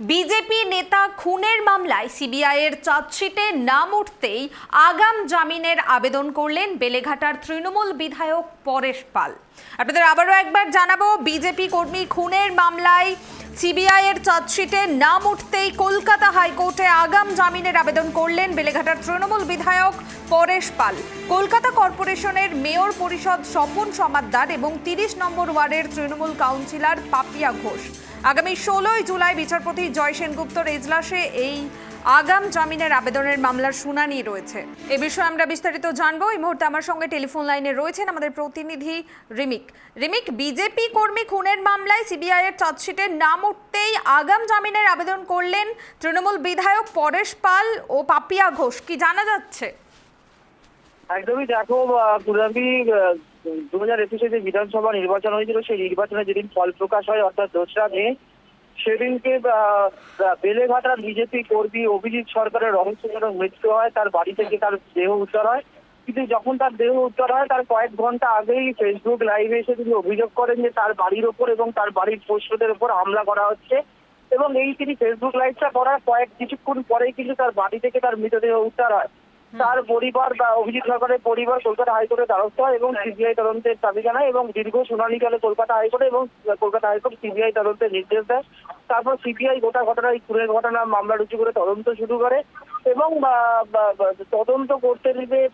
BJP নেতা খুনের মামলায় সিবিআইয়ের চার্জশিটে নাম উঠতেই আগাম জামিনের আবেদন করলেন বেলেঘাটার তৃণমূল বিধায়ক পরেশ পাল। আপনাদের আবারও একবার জানাব, বিজেপি কর্মী খুনের মামলায় সিবিআইয়ের চার্জশিটে নাম উঠতেই কলকাতা হাইকোর্টে আগাম জামিনের আবেদন করলেন বেলেঘাটার তৃণমূল বিধায়ক পরেশ পাল। কলকাতা কর্পোরেশনের মেয়র পরিষদ স্বপন সমাদ্দার এবং তিরিশ নম্বর ওয়ার্ডের তৃণমূল কাউন্সিলর পাপিয়া ঘোষ। আগামী ষোলোই জুলাই বিচারপতি জয় সেনগুপ্তর এজলাসে এই আগাম জামিনের আবেদনের মামলার শুনানি রয়েছে। এ বিষয়ে আমরা বিস্তারিত জানব। এই মুহূর্তে আমার সঙ্গে টেলিফোন লাইনে রয়েছেন আমাদের প্রতিনিধি রিমিক। রিমিক, বিজেপি কর্মী খুনের মামলায় সিবিআই এর চার্জশিটের নাম উঠতেই আগাম জামিনের আবেদন করলেন তৃণমূল বিধায়ক পরেশ পাল ও পাপিয়া ঘোষ। কি জানা যাচ্ছে? একদমই দেখো দু হাজার একুশে যে বিধানসভা নির্বাচন হয়েছিল সেই নির্বাচনে যেদিন ফল প্রকাশ হয় অর্থাৎ দোসরা মে সেদিনকে আহ, বেলেঘাটার বিজেপি কর্মী অভিজিৎ সরকারের রহস্যজনক মৃত্যু হয় তার বাড়ি থেকে তার দেহ উদ্ধার হয়। কিন্তু যখন তার দেহ উদ্ধার হয় তার কয়েক ঘণ্টা আগেই ফেসবুক লাইভে এসে তিনি অভিযোগ করেন যে তার বাড়ির ওপর এবং তার বাড়ির পোস্টদের ওপর হামলা করা হচ্ছে। এবং এই তিনি ফেসবুক লাইভটা করার কয়েক কিছুক্ষণ পরেই কিন্তু তার বাড়ি থেকে তার মৃতদেহ উদ্ধার হয়। তার পরিবার বা অভিজিৎ সরকারের পরিবার কলকাতা হাইকোর্টে দ্বারস্থ হয় এবং সিবিআই তদন্তের দাবি জানায় এবং দীর্ঘ শুনানিকালে কলকাতা হাইকোর্টে এবং কলকাতা হাইকোর্ট সিবিআই তদন্তের নির্দেশ দেয়। তারপর সিবিআই গোটা ঘটনা এই খুনের ঘটনা মামলা রুজু করে তদন্ত শুরু করে এবং তদন্ত করতে দিবে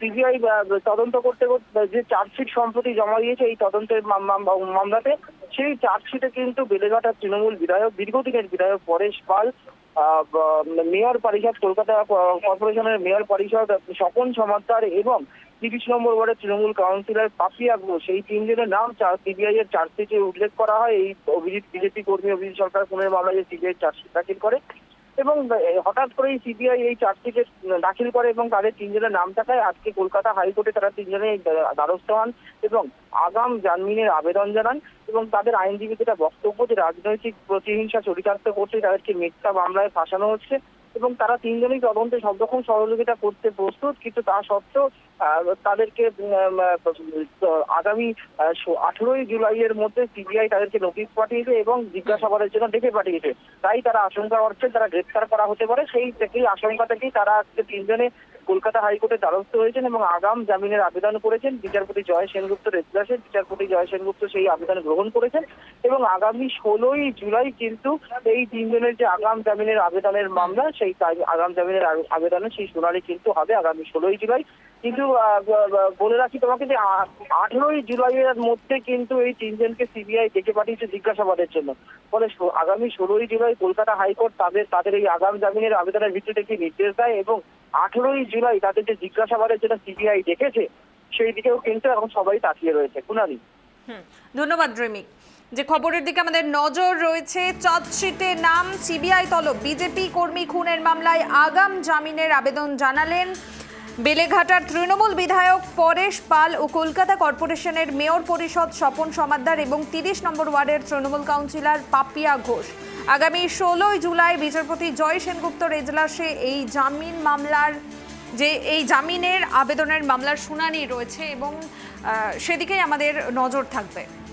সিবিআই তদন্ত করতে যে চার্জশিট সম্প্রতি জমা দিয়েছে এই তদন্তের মাম- মাম- মামলাতে সেই চার্জশিটে কিন্তু বেলেঘাটার তৃণমূল বিধায়ক, দীর্ঘদিনের বিধায়ক পরেশ পাল মেয়র পরিষদ, কলকাতা কর্পোরেশনের মেয়র পরিষদ স্বপন সমাদ্দার এবং তিরিশ নম্বর ওয়ার্ডের তৃণমূল কাউন্সিলর পাপিয়া ঘোষ এই তিনজনের নাম সিবিআই এর চার্জশিটে উল্লেখ করা হয়। এই অভিজিৎ, বিজেপি কর্মী অভিজিৎ সরকার খুনের মামলায় যে সিবিআই চার্জশিট দাখিল করে এবং হঠাৎ করেই সিবিআই এই চার্জশিটে দাখিল করে এবং তাদের তিনজনের নাম থাকায় আজকে কলকাতা হাইকোর্টে তারা তিনজনে দ্বারস্থ হন এবং আগাম জামিনের আবেদন জানান এবং তাদের আইনজীবী যেটা বক্তব্য যে রাজনৈতিক প্রতিহিংসা চরিতার্থ করছে, তাদেরকে মিথ্যা মামলায় ফাঁসানো হচ্ছে। এবং তারা তিনজনই তদন্তে সব রকম সহযোগিতা করতে প্রস্তুত, কিন্তু তা সত্ত্বেও তাদেরকে আগামী আঠেরোই জুলাইয়ের মধ্যে সিবিআই তাদেরকে নোটিশ পাঠিয়েছে এবং জিজ্ঞাসাবাদের জন্য ডেকে পাঠিয়েছে। তাই তারা আশঙ্কা করছেন তারা গ্রেপ্তার করা হতে পারে। সেই থেকেই, আশঙ্কা থেকেই তারা আজকে তিনজনে কলকাতা হাইকোর্টে দ্বারস্থ হয়েছেন এবং আগাম জামিনের আবেদন করেছেন। বিচারপতি জয় সেনগুপ্তর এজলাসে বিচারপতি জয় সেনগুপ্ত সেই আবেদন গ্রহণ করেছেন এবং আগামী ষোলোই জুলাই কিন্তু এই তিনজনের যে আগাম জামিনের আবেদনের মামলা, সেই আগাম জামিনের আবেদনে সেই শুনানি কিন্তু হবে আগামী ষোলোই জুলাই। কিন্তু বলে রাখি তোমাকে যে আঠেরোই জুলাইয়ের মধ্যে কিন্তু এই তিনজনকে সিবিআই ডেকে পাঠিয়েছে জিজ্ঞাসাবাদের জন্য। ফলে আগামী ষোলোই জুলাই কলকাতা হাইকোর্ট তাদের তাদের এই আগাম জামিনের আবেদনের ভিত্তিতে কি নির্দেশ দেয় এবং আঠেরোই জুলাই তাদের যে জিজ্ঞাসাবাদের জন্য সিবিআই দেখেছে, সেই দিকেও কিন্তু এখন সবাই তাকিয়ে রয়েছে। কুনালি। ধন্যবাদ রিমিক যে খবরের দিকে আমাদের নজর রয়েছে চার্জশিটে নাম সিবিআই তলব। বিজেপি কর্মী খুনের মামলায় আগাম জামিনের আবেদন জানালেন বেলেঘাটার তৃণমূল বিধায়ক পরেশ পাল ও কলকাতা কর্পোরেশনের মেয়র পরিষদ স্বপন সমাদ্দার এবং তিরিশ নম্বর ওয়ার্ডের তৃণমূল কাউন্সিলর পাপিয়া ঘোষ। আগামী ষোলোই জুলাই বিচারপতি জয় সেনগুপ্ত রেজলাসে এই জামিন মামলার যে এই জামিনের আবেদনের মামলার শুনানি রয়েছে এবং সেদিকেই আমাদের নজর থাকবে।